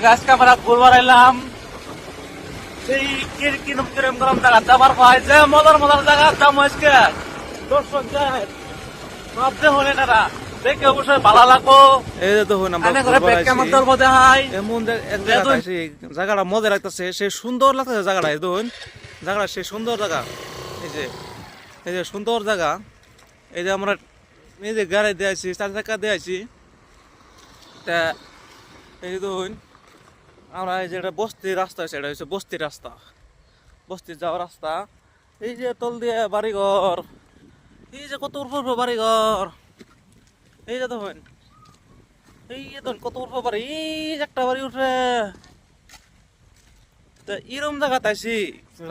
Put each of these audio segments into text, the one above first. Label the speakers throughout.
Speaker 1: গাছ কামড়া ঘুরবার এলাম সেই কির কিরম কিরম গরম জায়গা যাবার পাই যে মজার মজার জায়গা দাম আজকে দর্শক যায় ভাবতে হলে না দেখে অবশ্যই ভালো লাগবো।
Speaker 2: এই যে দেখুন আমরা
Speaker 1: আনে করে
Speaker 2: ঘুরবার
Speaker 1: পেট
Speaker 2: আইছি।
Speaker 1: কেমন তোর বোধ
Speaker 2: এমন যে- এক
Speaker 1: যে
Speaker 2: জায়গায়
Speaker 1: তুই-
Speaker 2: আইছি, জায়গাটা মজা লাগতেছে সে সুন্দর লাগতেছে জায়গাটা এই দেখুন। জায়গাটা সে সুন্দর জায়গা। এই যে এই যে সুন্দর জায়গা। এই যে আমরা এই যে গাড়ি দিয়ে আইছি চার চাকা দিয়ে আইছি তা এই দেখুন। আমরা এই যে একটা বস্তির রাস্তা এটা হচ্ছে বস্তির রাস্তা। বস্তির যাওয়ার রাস্তা। এই যে তল দিয়ে বাড়িঘর। এই যে কত উর্বর বাড়িঘর। এই যে দেখুন। এই যে দেখুন কত উঠবো বাড়ি। এই যে একটা বাড়ি উঠে। তা এরম জায়গা তাইছি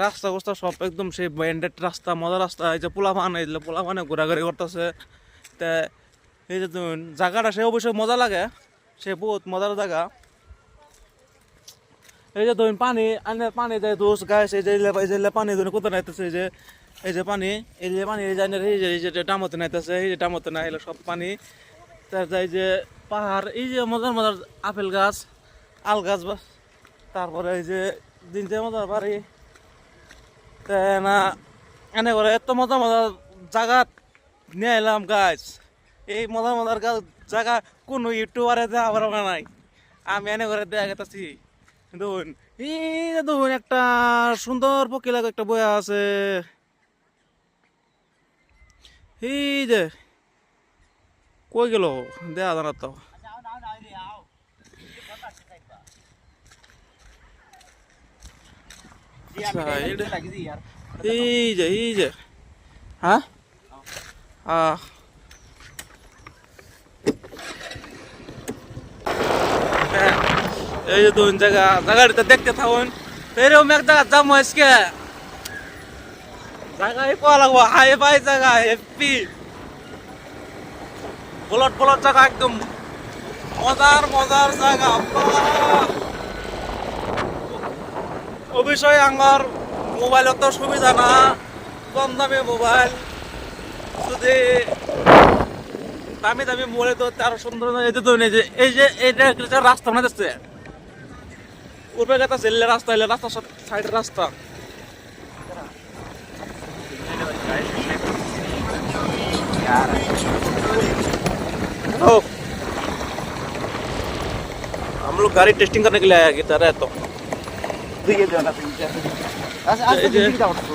Speaker 2: রাস্তা গোস্তা সব একদম সেই ব্যান্ডেড রাস্তা মজা রাস্তা। এই যে পোলা মান এই পোলা মানে ঘোরাঘুরি করতেছে। তা এই যে জায়গাটা সে অবশ্যই মজা লাগে। সে বহুত মজার জায়গা। এই যে ধরুন পানি পানি দেয় দোষ, গাছ, এই যে এই যে পানি ধরুন কোথায় নাইতেছে, এই যে এই যে পানি, এই যে পানি, এই যে এই যে, এই ডামতে নাইতেছে, এই যে ডামতে না এগুলো সব পানি। তার যাই যে পাহাড়, এই যে মজার মজার আপেল গাছ, আল গাছ তারপরে এই যে দিন যে মজার বাড়ি। না, এনে করে এত মজা মজার জায়গা নিয়ে এলাম, গাছ। এই মজার মজার গাছ জায়গা কোনো ইউটিউবারে দেওয়া নাই। আমি এনে করে গেতেছি দেখুন এই দেখুন একটা সুন্দর পকিলাগ একটা বই আছে। এই যে কই গেল? দেয়া জানা তো। আচ্ছা, এই যে এই যে। হ্যাঁ? আহ হ্যাঁ, এই যে দুন জায়গা জায়গাটা দেখতে থাকুন। এরকম এক জায়গা যাম আজকে। জায়গায় পাওয়া লাগবো হাই ফাই জায়গা হেপি বলট বলট জায়গা একদম। মজার মজার জায়গা! অবশ্যই আমার মোবাইল তো সুবিধা না, কম দামি মোবাইল। যদি দামি দামি মোবাইলে তো আরও সুন্দর এই যে এই যে এই যে এইটা রাস্তা মনে যাচ্ছে উঠবে গেছে জেলে রাস্তা এলে রাস্তা সব সাইডের রাস্তা ओ हम लोग गाड़ी टेस्टिंग करने के लिए आया गिटार है तो
Speaker 3: দিকে দেন আপনি আচ্ছা আচ্ছা
Speaker 2: এই যে-
Speaker 3: দিকে দাও তো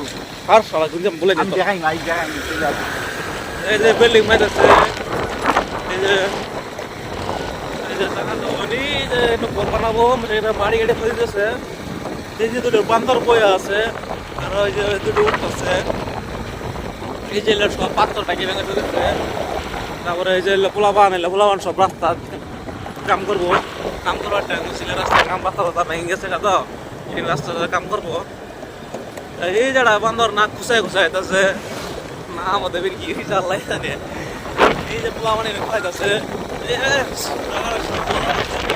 Speaker 2: আর সারা কিন্তু বলে
Speaker 3: আমি
Speaker 2: দিত
Speaker 3: দেখাই নাই দেখাই নাই চলে আসো।
Speaker 2: এই যে বিল্ডিং মেট আছে এই যে এই যে টাকা তো উনি যে একটু ঘর বানাবো এটা বাড়ি গাড়ি ফেলে দিয়েছে, এই যে দুটো বান্দর বই আছে, আর ওই যে দুটো উঠ আছে এই যে সব পাথর টাকি ভেঙে ফেলেছে তারপরে এই যে পোলাবান এগুলো পোলাবান সব রাস্তা কাম করব। কাম করবার টাইম ছিল রাস্তা কাম রাস্তা রাস্তা ভেঙে গেছে তো এই রাস্তাটা কাম করব। এই যারা বান্দর নাক খুসাই খুসাই তাছে না আমাদের কি চাল্লাই জানে। এই যে পোলা মানে খুসাইতেছে